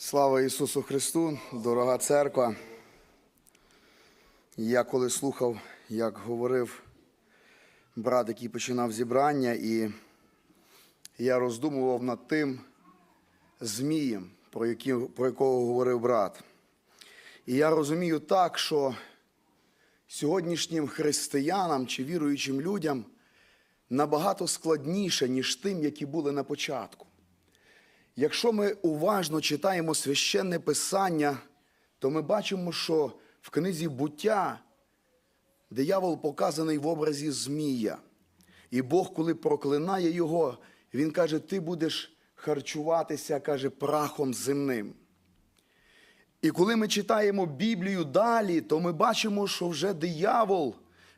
Слава Ісусу Христу, дорога церква. Я коли слухав, як говорив брат, який починав зібрання, і я роздумував над тим змієм, про, які, про якого говорив брат. І я розумію так, що сьогоднішнім християнам чи віруючим людям набагато складніше, ніж тим, які були на початку. Якщо ми уважно читаємо священне писання, то ми бачимо, що в книзі буття диявол показаний в образі Змія. І Бог, коли проклинає його, він каже: Ти будеш харчуватися, каже, прахом земним. І коли ми читаємо Біблію далі, то ми бачимо, що вже диявол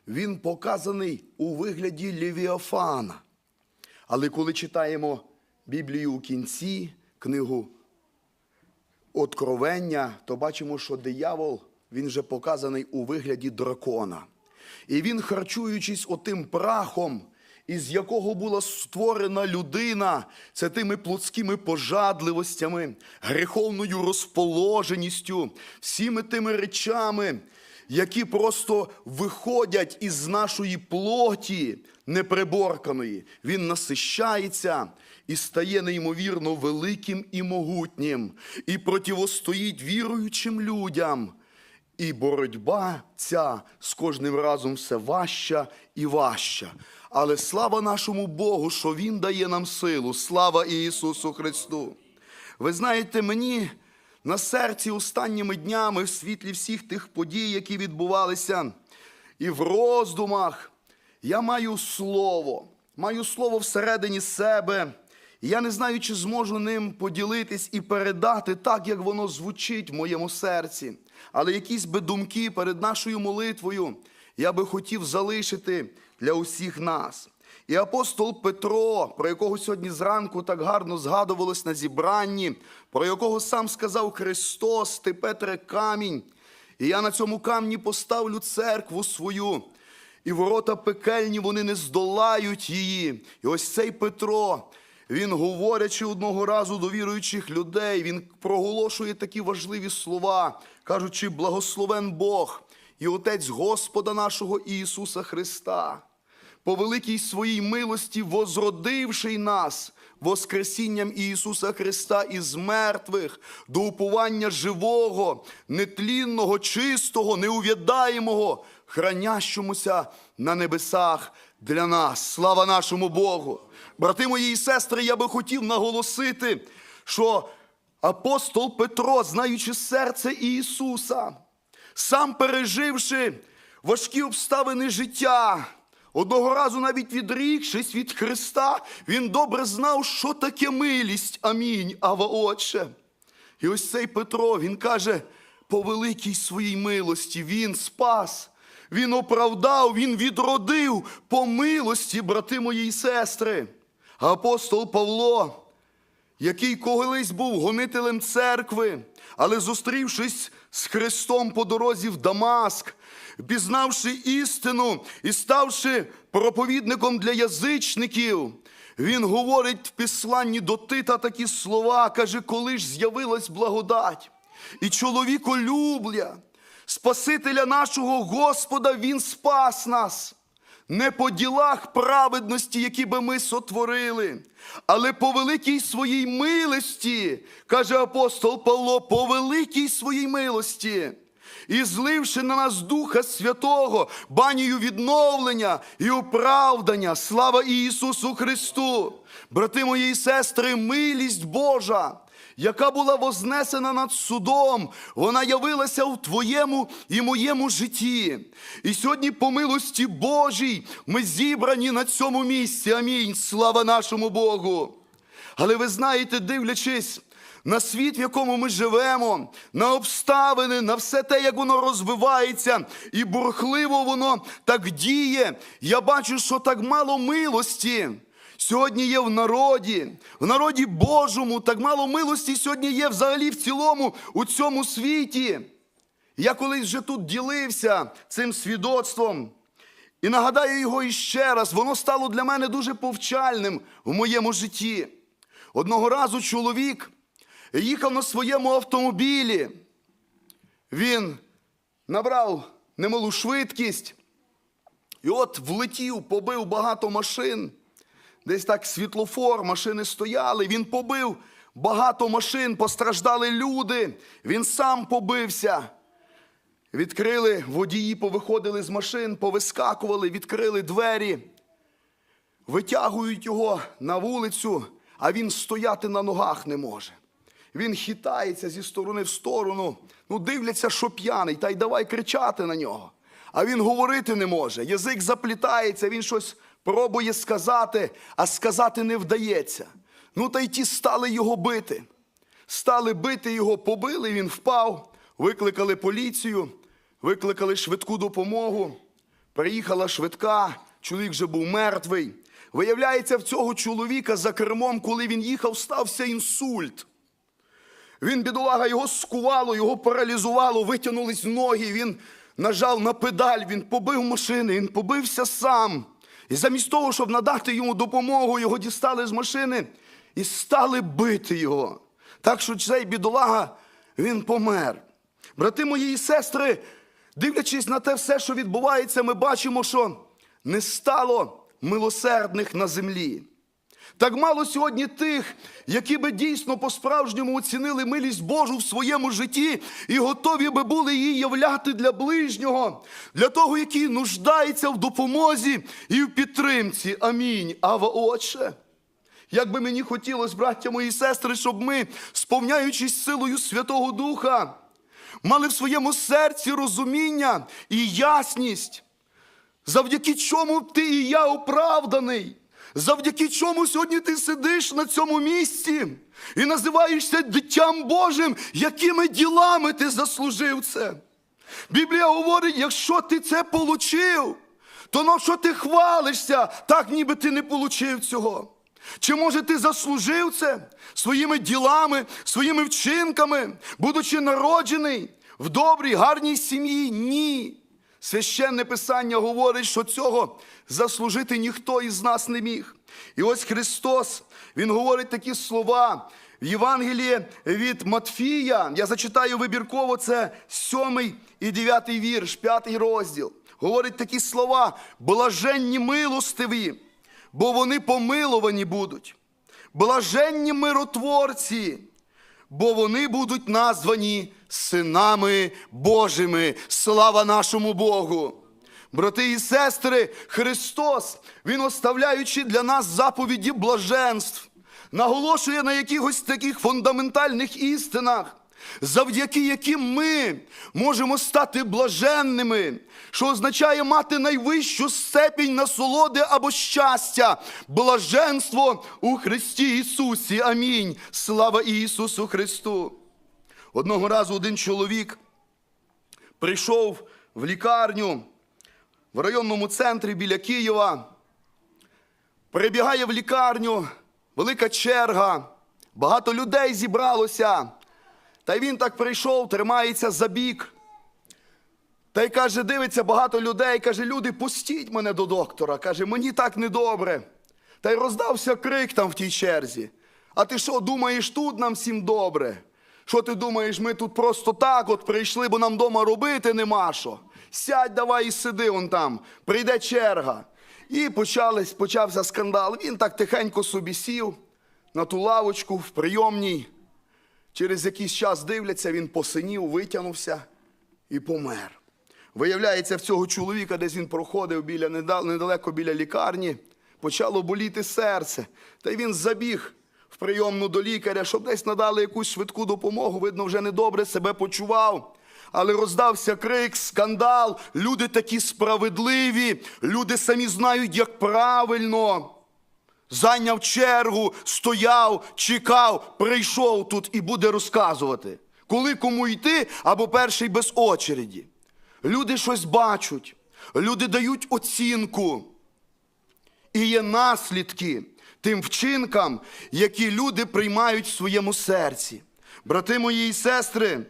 він показаний у вигляді Левіафана. Але коли читаємо Біблію у кінці, книгу Откровення, то бачимо, що диявол він вже показаний у вигляді дракона. І він, харчуючись отим прахом, із якого була створена людина, це тими плотськими пожадливостями, гріховною розположеністю, всіми тими речами, які просто виходять із нашої плоті неприборканої. Він насищається і стає неймовірно великим і могутнім, і противостоїть віруючим людям. І боротьба ця з кожним разом все важча і важча. Але слава нашому Богу, що Він дає нам силу. Слава Ісусу Христу. Ви знаєте, мені на серці останніми днями в світлі всіх тих подій, які відбувалися, і в роздумах, я маю слово, маю слово всередині себе. І я не знаю, чи зможу ним поділитись і передати так, як воно звучить в моєму серці. Але якісь би думки перед нашою молитвою я би хотів залишити для усіх нас. І апостол Петро, про якого сьогодні зранку так гарно згадувалось на зібранні, про якого сам сказав Христос, ти Петре камінь, і я на цьому камні поставлю церкву свою, і ворота пекельні вони не здолають її. І ось цей Петро, він, говорячи одного разу до віруючих людей, він проголошує такі важливі слова, кажучи, благословен Бог і Отець Господа нашого Ісуса Христа, по великій своїй милості, возродивши нас Воскресінням Ісуса Христа із мертвих до упування живого, нетлінного, чистого, неув'ядаємого, хранящомуся на небесах для нас. Слава нашому Богу! Брати мої і сестри, я би хотів наголосити, що апостол Петро, знаючи серце Ісуса, сам переживши важкі обставини життя, одного разу навіть відрікшись від Христа, він добре знав, що таке милість. Амінь, Ава Отче. І ось цей Петро, він каже, по великій своїй милості він спас, він оправдав, він відродив по милості, брати мої і сестри. Апостол Павло, який колись був гонителем церкви, але зустрівшись з Христом по дорозі в Дамаск, пізнавши істину і ставши проповідником для язичників, він говорить в післанні до Тита такі слова, каже, коли ж з'явилась благодать і чоловіколюбля, Спасителя нашого Господа, Він спас нас. Не по ділах праведності, які би ми сотворили, але по великій своїй милості, каже апостол Павло, по великій своїй милості, і зливши на нас Духа Святого, банію відновлення і оправдання, слава Ісусу Христу, брати мої і сестри, милість Божа яка була вознесена над судом, вона явилася в твоєму і моєму житті. І сьогодні, по милості Божій, ми зібрані на цьому місці. Амінь. Слава нашому Богу. Але ви знаєте, дивлячись на світ, в якому ми живемо, на обставини, на все те, як воно розвивається, і бурхливо воно так діє, я бачу, що так мало милості. Сьогодні є в народі, в народі Божому, так мало милості сьогодні є взагалі в цілому у цьому світі. Я колись вже тут ділився цим свідоцтвом. І нагадаю його іще раз, воно стало для мене дуже повчальним в моєму житті. Одного разу чоловік, їхав на своєму автомобілі. Він набрав немалу швидкість. І от влетів, побив багато машин. Десь так світлофор, машини стояли. Він побив багато машин, постраждали люди. Він сам побився. Відкрили водії, повиходили з машин, повискакували, відкрили двері, витягують його на вулицю, а він стояти на ногах не може. Він хитається зі сторони в сторону. Ну, дивляться, що п'яний, та й давай кричати на нього. А він говорити не може. Язик заплітається, він щось пробує сказати, а сказати не вдається. Ну, та й ті стали його бити. Стали бити його, побили, він впав, викликали поліцію, викликали швидку допомогу. Приїхала швидка, чоловік вже був мертвий. Виявляється, в цього чоловіка за кермом, коли він їхав, стався інсульт. Він, бідолага, його скувало, його паралізувало, витягнулись ноги, він нажав на педаль, він побив машини, він побився сам. І замість того, щоб надати йому допомогу, його дістали з машини і стали бити його. Так що цей бідолага, він помер. Брати мої і сестри, дивлячись на те все, що відбувається, ми бачимо, що не стало милосердних на землі. Так мало сьогодні тих, які би дійсно по-справжньому оцінили милість Божу в своєму житті і готові би були її являти для ближнього, для того, який нуждається в допомозі і в підтримці. Амінь. Ава Отче. Як би мені хотілося, браття мої і сестри, щоб ми, сповняючись силою Святого Духа, мали в своєму серці розуміння і ясність, завдяки чому ти і я оправданий. Завдяки чому сьогодні ти сидиш на цьому місці і називаєшся дитям Божим, якими ділами ти заслужив це? Біблія говорить, якщо ти це получив, то на що ти хвалишся, так ніби ти не получив цього. Чи може ти заслужив це своїми ділами, своїми вчинками, будучи народжений в добрій, гарній сім'ї? Ні. Священне Писання говорить, що цього заслужити ніхто із нас не міг. І ось Христос, Він говорить такі слова в Євангелії від Матфія. Я зачитаю вибірково це сьомий і дев'ятий вірш, п'ятий розділ. Говорить такі слова: блаженні милостиві, бо вони помиловані будуть. Блаженні миротворці, бо вони будуть названі синами Божими. Слава нашому Богу! Брати і сестри, Христос, Він оставляючи для нас заповіді блаженств, наголошує на якихось таких фундаментальних істинах, завдяки яким ми можемо стати блаженними, що означає мати найвищу степінь насолоди або щастя, блаженство у Христі Ісусі. Амінь. Слава Ісусу Христу! Одного разу один чоловік прийшов в лікарню в районному центрі біля Києва. Прибігає в лікарню, велика черга, багато людей зібралося. Та й він так прийшов, тримається за бік. Та й каже, дивиться багато людей, каже, люди, пустіть мене до доктора. Каже, мені так недобре. Та й роздався крик там в тій черзі. А ти що, думаєш, тут нам всім добре? Що ти думаєш, ми тут просто так от прийшли, бо нам вдома робити нема що? Сядь, давай і сиди он там, прийде черга. І почались, почався скандал. Він так тихенько собі сів на ту лавочку в прийомній. Через якийсь час дивляться, він посинів, витягнувся і помер. Виявляється, в цього чоловіка, десь він проходив біля, неда- недалеко біля лікарні, почало боліти серце. Та й він забіг в прийомну до лікаря, щоб десь надали якусь швидку допомогу. Видно, вже недобре себе почував. Але роздався крик, скандал. Люди такі справедливі, люди самі знають, як правильно. Зайняв чергу, стояв, чекав, прийшов тут і буде розказувати, коли кому йти або перший без очереді. Люди щось бачать, люди дають оцінку. І є наслідки тим вчинкам, які люди приймають в своєму серці. Брати мої і сестри,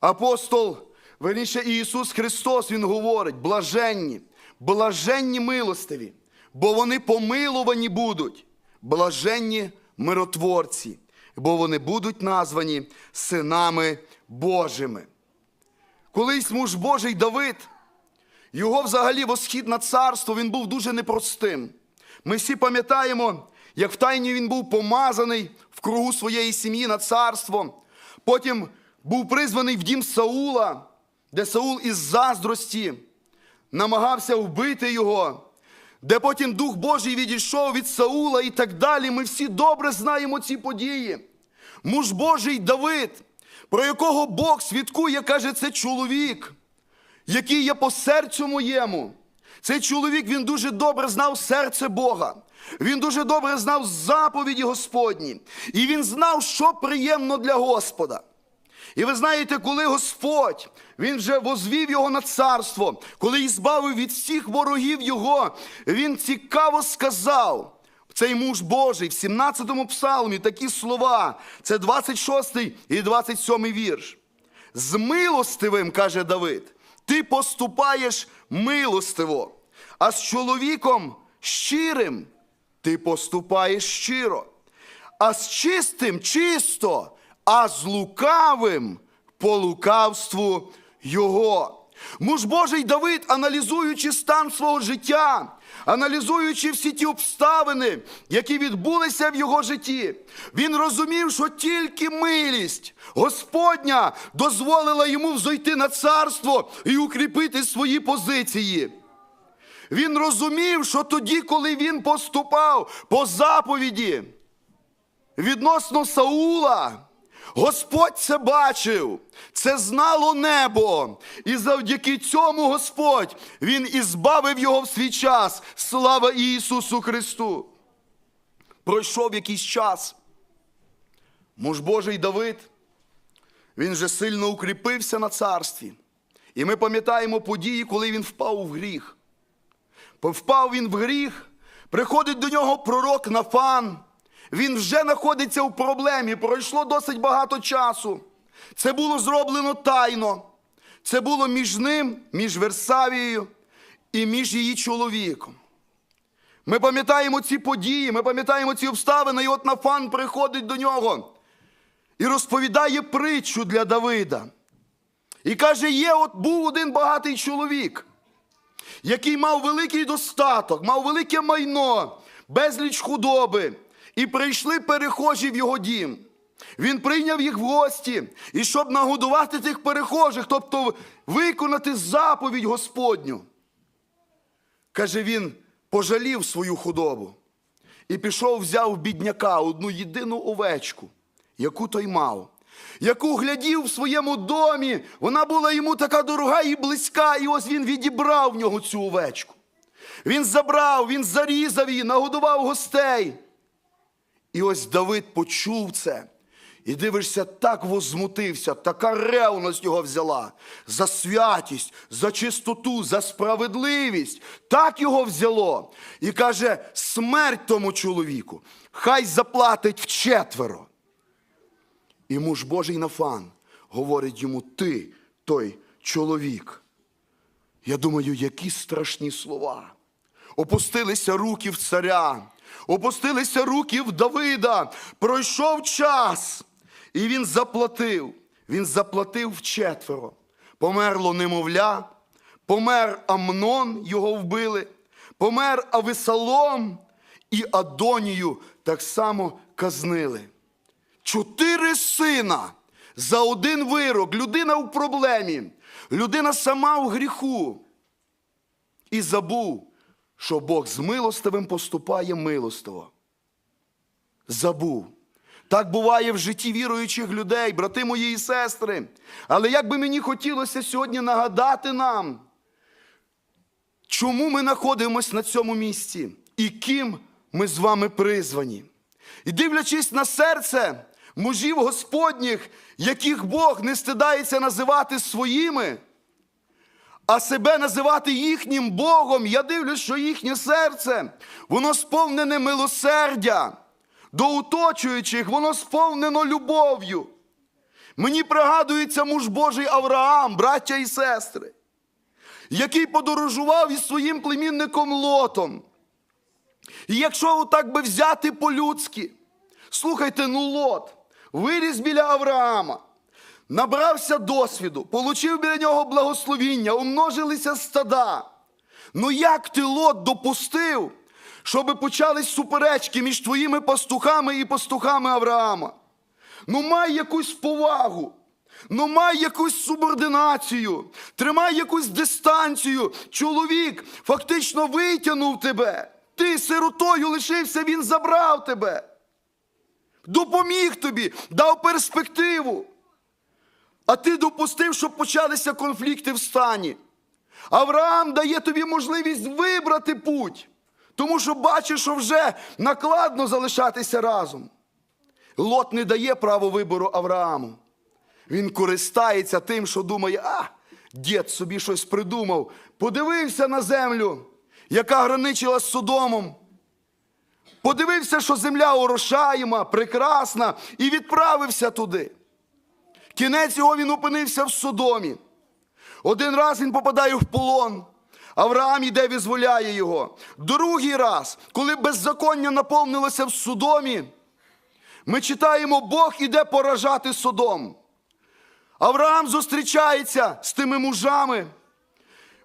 апостол, верніше Ісус Христос, Він говорить: блаженні, блаженні милостиві, бо вони помилувані будуть, блаженні миротворці. бо вони будуть названі синами Божими. Колись муж Божий Давид, його взагалі восхід на царство, він був дуже непростим. Ми всі пам'ятаємо, як в тайні він був помазаний в кругу своєї сім'ї на царство. Потім був призваний в дім Саула, де Саул із заздрості намагався вбити його, де потім Дух Божий відійшов від Саула і так далі. Ми всі добре знаємо ці події. Муж Божий Давид, про якого Бог свідкує, каже, це чоловік, який є по серцю моєму. Цей чоловік він дуже добре знав серце Бога. Він дуже добре знав заповіді Господні. І він знав, що приємно для Господа. І ви знаєте, коли Господь він вже возвів його на царство, коли і збавив від всіх ворогів його, він цікаво сказав. Цей муж Божий в 17-му псалмі такі слова. Це 26 й і 27 й вірш. З милостивим, каже Давид, ти поступаєш милостиво, а з чоловіком щирим ти поступаєш щиро, а з чистим чисто, а з лукавим по лукавству його. Муж Божий Давид, аналізуючи стан свого життя, аналізуючи всі ті обставини, які відбулися в його житті, він розумів, що тільки милість Господня дозволила йому взойти на царство і укріпити свої позиції. Він розумів, що тоді, коли він поступав по заповіді відносно Саула, Господь це бачив, це знало небо. І завдяки цьому Господь Він і збавив його в свій час. Слава Ісусу Христу! Пройшов якийсь час. Муж Божий Давид, він вже сильно укріпився на царстві. І ми пам'ятаємо події, коли він впав в гріх. Впав він в гріх, приходить до нього пророк Нафан. Він вже знаходиться у проблемі. Пройшло досить багато часу. Це було зроблено тайно. Це було між ним, між Версавією і між її чоловіком. Ми пам'ятаємо ці події, ми пам'ятаємо ці обставини, і от Нафан приходить до нього і розповідає притчу для Давида. І каже: є, от був один багатий чоловік, який мав великий достаток, мав велике майно, безліч худоби. І прийшли перехожі в його дім. Він прийняв їх в гості, і щоб нагодувати тих перехожих, тобто виконати заповідь Господню. Каже він, пожалів свою худобу і пішов, взяв бідняка одну єдину овечку, яку той мав, яку глядів в своєму домі. Вона була йому така дорога і близька, і ось він відібрав в нього цю овечку. Він забрав, він зарізав її, нагодував гостей. І ось Давид почув це. І дивишся, так возмутився, така ревність його взяла за святість, за чистоту, за справедливість. Так його взяло. І каже: смерть тому чоловіку, хай заплатить вчетверо. І муж Божий Нафан говорить йому: ти той чоловік. Я думаю, які страшні слова. Опустилися руки в царя, опустилися руки в Давида. Пройшов час, і він заплатив. Він заплатив вчетверо. Померло немовля, помер Амнон, його вбили, помер Авесалом і Адонію так само казнили. Чотири сина за один вирок. Людина в проблемі, людина сама в гріху. І забув, що Бог з милостивим поступає милостиво. Забув. Так буває в житті віруючих людей, брати мої і сестри. Але як би мені хотілося сьогодні нагадати нам, чому ми знаходимося на цьому місці і ким ми з вами призвані. І дивлячись на серце мужів Господніх, яких Бог не стидається називати своїми, а себе називати їхнім Богом, я дивлюсь, що їхнє серце, воно сповнене милосердя до оточуючих, воно сповнено любов'ю. Мені пригадується муж Божий Авраам, браття і сестри, який подорожував із своїм племінником Лотом. І якщо так би взяти по-людськи, слухайте, ну Лот, виріс біля Авраама, набрався досвіду, получив біля нього благословіння, умножилися стада. Ну як ти лот допустив, щоб почались суперечки між твоїми пастухами і пастухами Авраама? Ну май якусь повагу. Ну май якусь субординацію, тримай якусь дистанцію. Чоловік фактично витягнув тебе. Ти сиротою лишився, він забрав тебе. Допоміг тобі, дав перспективу. А ти допустив, щоб почалися конфлікти в стані. Авраам дає тобі можливість вибрати путь, тому що бачиш, що вже накладно залишатися разом. Лот не дає право вибору Аврааму. Він користається тим, що думає, а, дід собі щось придумав. Подивився на землю, яка граничила з Содомом. Подивився, що земля орошаєма, прекрасна, і відправився туди. Кінець його він опинився в Содомі. Один раз він попадає в полон. Авраам іде, визволяє його. Другий раз, коли беззаконня наповнилося в Содомі, ми читаємо, Бог іде поражати Содом. Авраам зустрічається з тими мужами.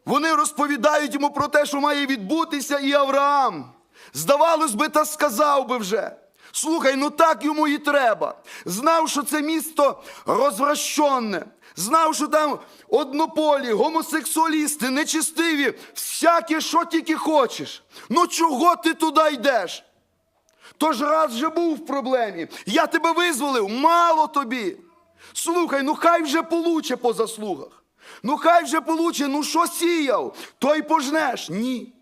Вони розповідають йому про те, що має відбутися, і Авраам. Здавалось би, та сказав би вже. Слухай, ну так йому і треба. Знав, що це місто розвращенне. Знав, що там однополі, гомосексуалісти, нечистиві, всяке, що тільки хочеш. Ну чого ти туди йдеш? Тож раз вже був в проблемі. Я тебе визволив, мало тобі. Слухай, ну хай вже получе по заслугах. Ну хай вже получе, ну що сіяв, то й пожнеш. Ні.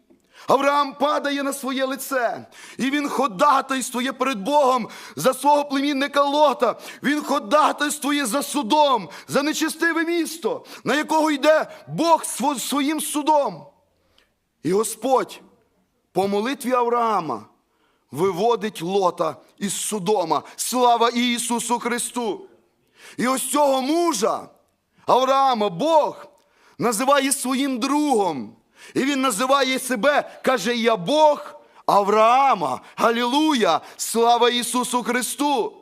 Авраам падає на своє лице, і він ходатайствує перед Богом за свого племінника Лота. Він ходатайствує за судом, за нечистиве місто, на якого йде Бог своїм судом. І Господь по молитві Авраама виводить Лота із Содома. Слава Ісусу Христу! І ось цього мужа, Авраама, Бог називає своїм другом. І він називає себе, каже, я Бог Авраама. Галілуя! Слава Ісусу Христу!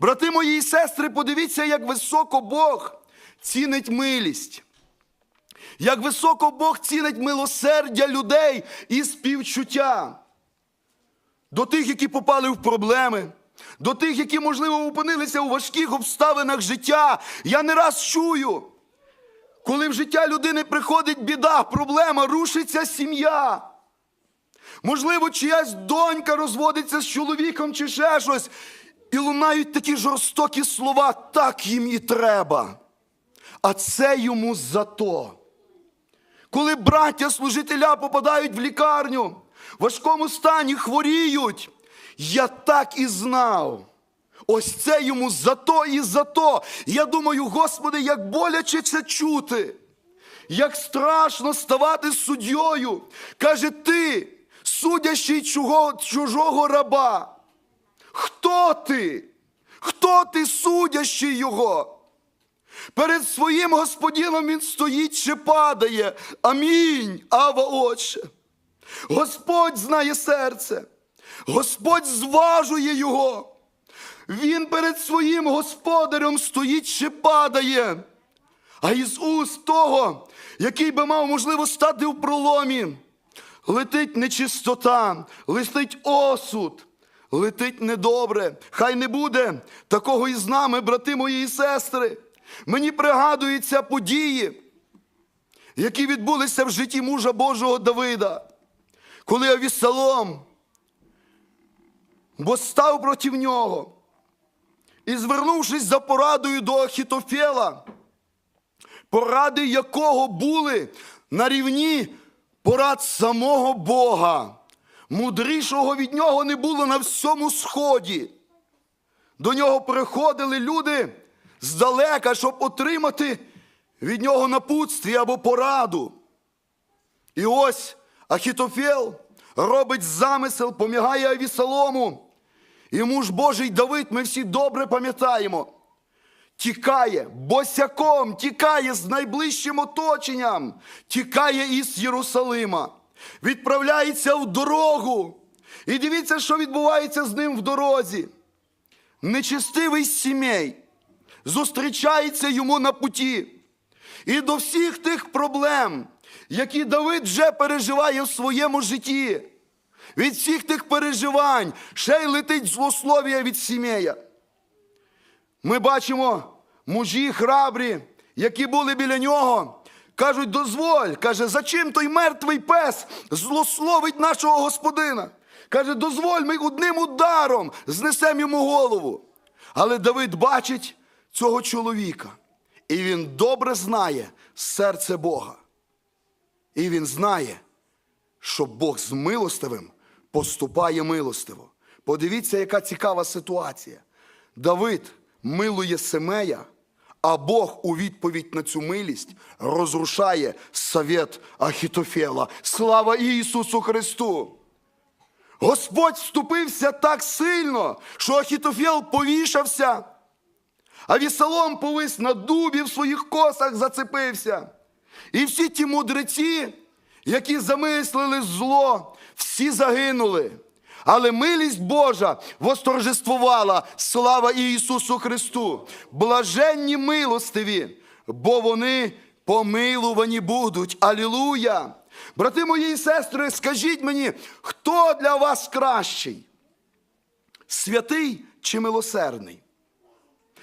Брати мої і сестри, подивіться, як високо Бог цінить милість. Як високо Бог цінить милосердя людей і співчуття до тих, які попали в проблеми, до тих, які, можливо, опинилися у важких обставинах життя. Я не раз чую, коли в життя людини приходить біда, проблема, рушиться сім'я. Можливо, чиясь донька розводиться з чоловіком чи ще щось. І лунають такі жорстокі слова, так їм і треба. А це йому за то. Коли браття служителя попадають в лікарню, в важкому стані хворіють, я так і знав. Ось це йому за то і за то. Я думаю, Господи, як боляче це чути, як страшно ставати суддєю. Каже, ти, судящий чужого, чужого раба. Хто ти? Хто ти судящий його? Перед своїм господином він стоїть чи падає. Амінь, Ава Отче. Господь знає серце, Господь зважує його. Він перед своїм господарем стоїть чи падає. А із уст того, який би мав можливо стати в проломі, летить нечистота, летить осуд, летить недобре. Хай не буде такого і з нами, брати мої і сестри. Мені пригадуються події, які відбулися в житті мужа Божого Давида, коли Авісалом бо став проти нього. І звернувшись за порадою до Ахітофела, поради якого були на рівні порад самого Бога. Мудрішого від нього не було на всьому сході. До нього приходили люди здалека, щоб отримати від нього напутстві або пораду. І ось Ахітофел робить замисел, помігає Авісалому. І муж Божий Давид, ми всі добре пам'ятаємо, тікає босяком, тікає з найближчим оточенням, тікає із Єрусалима, відправляється в дорогу. І дивіться, що відбувається з ним в дорозі. нечестивий з сімей зустрічається йому на путі. І до всіх тих проблем, які Давид вже переживає в своєму житті, від всіх тих переживань ще й летить злослов'я від сім'я. Ми бачимо мужі храбрі, які були біля нього. Кажуть, дозволь, каже, за чим той мертвий пес злословить нашого господина? Каже, дозволь, ми одним ударом знесемо йому голову. Але Давид бачить цього чоловіка, і він добре знає серце Бога. І він знає, що Бог з милостивим поступає милостиво. Подивіться, яка цікава ситуація. Давид милує Семея, а Бог у відповідь на цю милість розрушає совет Ахітофела. Слава Ісусу Христу! Господь вступився так сильно, що Ахітофел повішався, а Вісалом повис на дубі в своїх косах зацепився. І всі ті мудреці, які замислили зло, всі загинули. Але милість Божа восторжествувала слава Ісусу Христу. Блаженні милостиві, бо вони помилувані будуть. Алілуя! Брати мої і сестри, скажіть мені, хто для вас кращий? Святий чи милосердний?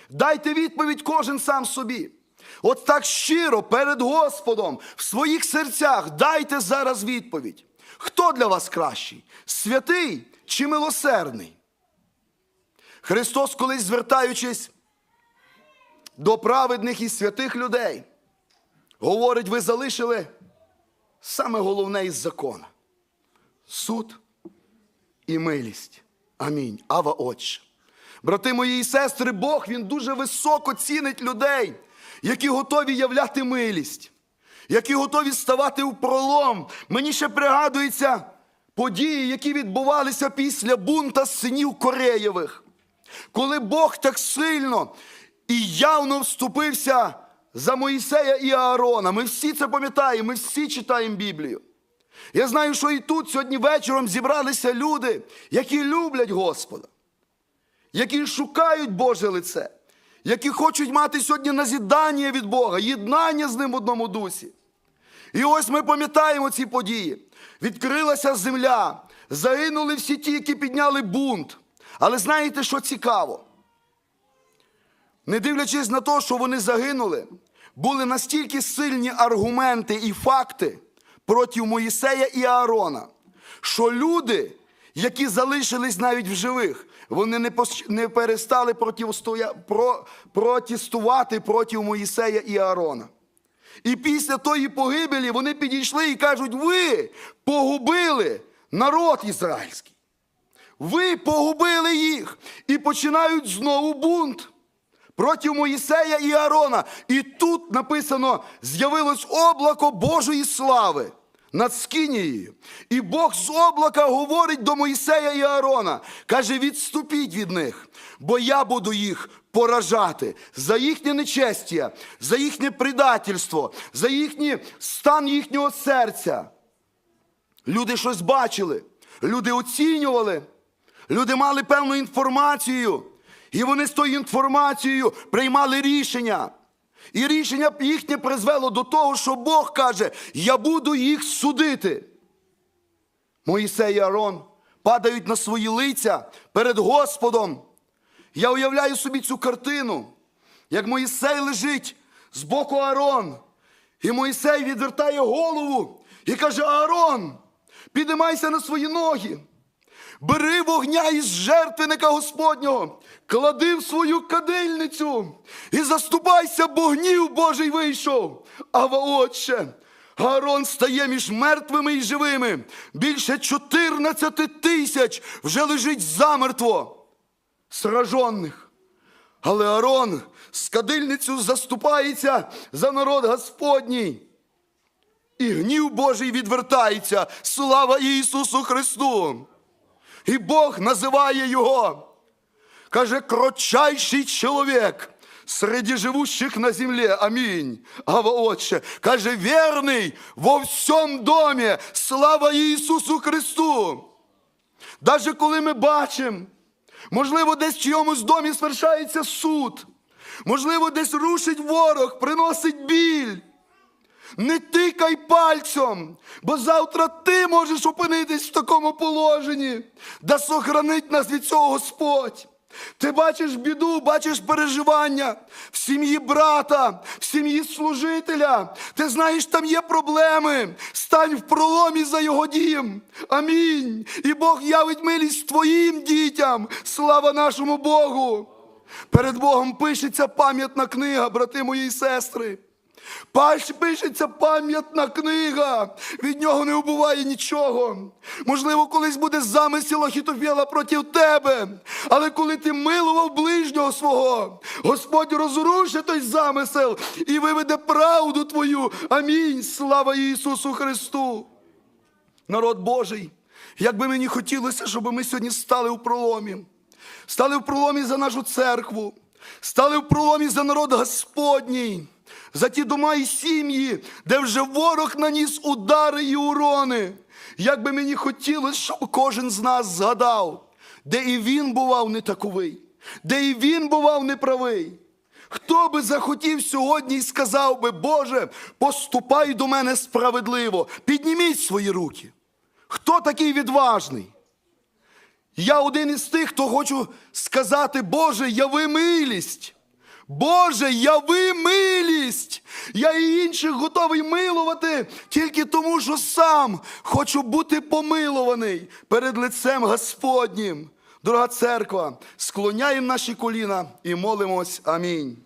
Дайте відповідь кожен сам собі. От так щиро перед Господом в своїх серцях дайте зараз відповідь. Хто для вас кращий? Святий чи милосердний? Христос, колись звертаючись до праведних і святих людей, говорить: ви залишили саме головне із закона суд і милість. Амінь. Ава Отче. Брати мої і сестри, Бог Він дуже високо цінить людей, які готові являти милість, які готові ставати в пролом. Мені ще пригадуються події, які відбувалися після бунта синів Кореєвих, коли Бог так сильно і явно вступився за Моїсея і Аарона. Ми всі це пам'ятаємо, ми всі читаємо Біблію. Я знаю, що і тут сьогодні вечором зібралися люди, які люблять Господа які шукають Боже лице, які хочуть мати сьогодні назідання від Бога, єднання з ним в одному дусі. І ось ми пам'ятаємо ці події. Відкрилася земля, загинули всі ті, які підняли бунт. Але знаєте, що цікаво? Не дивлячись на те, що вони загинули, були настільки сильні аргументи і факти проти Моїсея і Аарона, що люди, які залишились навіть в живих, вони не, не перестали про... протестувати проти Моїсея і Аарона. І після тої погибелі вони підійшли і кажуть: ви погубили народ ізраїльський. Ви погубили їх і починають знову бунт проти Моїсея і Аарона. І тут написано: з'явилось облако Божої слави над Скинією. І Бог з облака говорить до Моїсея і Аарона. Каже: відступіть від них, бо я буду їх поражати за їхнє нечестя, за їхнє предательство, за їхній стан їхнього серця. Люди щось бачили, люди оцінювали, люди мали певну інформацію, і вони з тою інформацією приймали рішення. І рішення їхнє призвело до того, що Бог каже: Я буду їх судити. Моїсей і Арон падають на свої лиця перед Господом. Я уявляю собі цю картину, як Моїсей лежить з боку Аарон, і Моїсей відвертає голову і каже: Аарон, підіймайся на свої ноги. Бери вогня із жертвенника Господнього, клади в свою кадильницю і заступайся, бо гнів Божий вийшов. Ава отче, Аарон стає між мертвими і живими. Більше 14 тисяч вже лежить замертво сражених. Але Аарон з кадильницю заступається за народ Господній. І гнів Божий відвертається. Слава Ісусу Христу! І Бог називає його. Каже, кротчайший чоловік среди живущих на землі. Амінь. Ава Отче. Каже, вірний во всьому домі. Слава Ісусу Христу. Даже коли ми бачимо, Можливо, десь в чиємусь домі свершається суд. Можливо, десь рушить ворог, приносить біль. Не тикай пальцем, бо завтра ти можеш опинитись в такому положенні, да сохранить нас від цього Господь. Ти бачиш біду, бачиш переживання в сім'ї брата, в сім'ї служителя. Ти знаєш, там є проблеми. Стань в проломі за його дім. Амінь. І Бог явить милість твоїм дітям. Слава нашому Богу. Перед Богом пишеться пам'ятна книга, брати мої і сестри. Паш пишеться пам'ятна книга, від нього не убуває нічого. Можливо, колись буде замисел Ахітофєла проти тебе, але коли ти милував ближнього свого, Господь розрушить той замисел і виведе правду твою. Амінь. Слава Ісусу Христу. Народ Божий, як би мені хотілося, щоб ми сьогодні стали у проломі. Стали в проломі за нашу церкву, стали в проломі за народ Господній, за ті дома і сім'ї, де вже ворог наніс удари і урони. Як би мені хотілося, щоб кожен з нас згадав, де і він бував не таковий, де і він бував неправий. Хто би захотів сьогодні і сказав би, Боже, поступай до мене справедливо, підніміть свої руки. Хто такий відважний? Я один із тих, хто хочу сказати, Боже, яви милість. Боже, яви милість. Я і інших готовий милувати тільки тому, що сам хочу бути помилований перед лицем Господнім. Дорога церква, склоняємо наші коліна і молимось. Амінь.